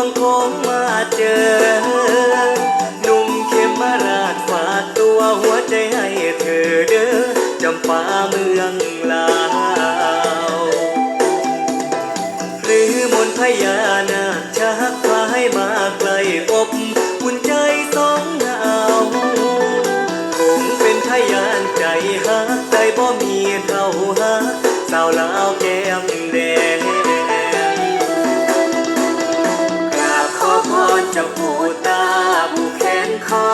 มบังคงมาเจอ หนุ่มเข้มมาราชฝากตัวหัวใจให้เธอเด้อจำปาเมืองลาว หรือมนต์พญานาคชักพาให้มาไกลอบอุ่นใจสองหนาวคงเป็นพยานใจฮักใจบ่มีเท่าฮักสาวลาวแก้มแดง ขนคอ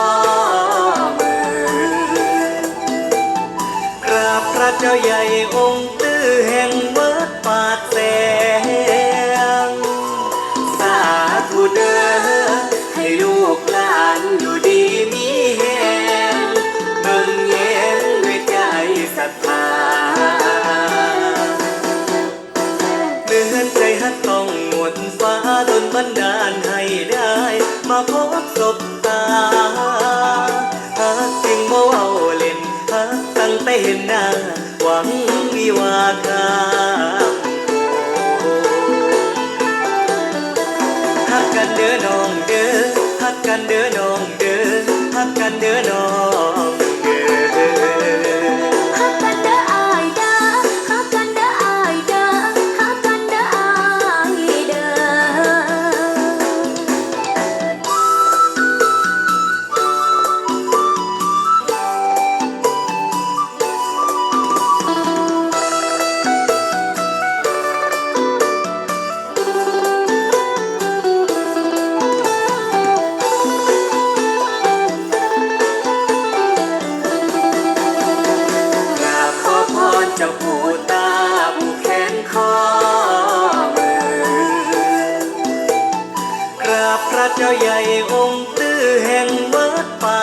มือกราบพระเจ้าใหญ่องค์ตื้อแห่งวัดปากแสง สาธุเด้อให้ลูกหลานอยู่ดีมีแหงเบิ่งแยงด้วยใจศรัทธาเดือนใจฮักต้องหมดฟ้าดนบันดาลให้ได้มา พบศบตาฮักจริงบ่เอาเล่นฮักตั้งแต่เห็นหน้า หวังวิวาทาฮักกันเด้อน้องเด้อฮักกันเด้อน้องเด้อฮักกันเด้อน้อง เจ้าผู้ตาผู้แขนคอมือกราบพระเจ้าใหญ่องค์ตื้อแห่งวัดป่า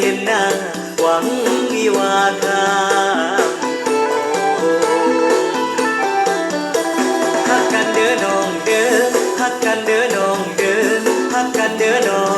เห็นหน้า หวังวิวาทาฮักกันเด้อน้องเด้อฮักกันเด้อน้องเด้อฮักกันเด้อน้อง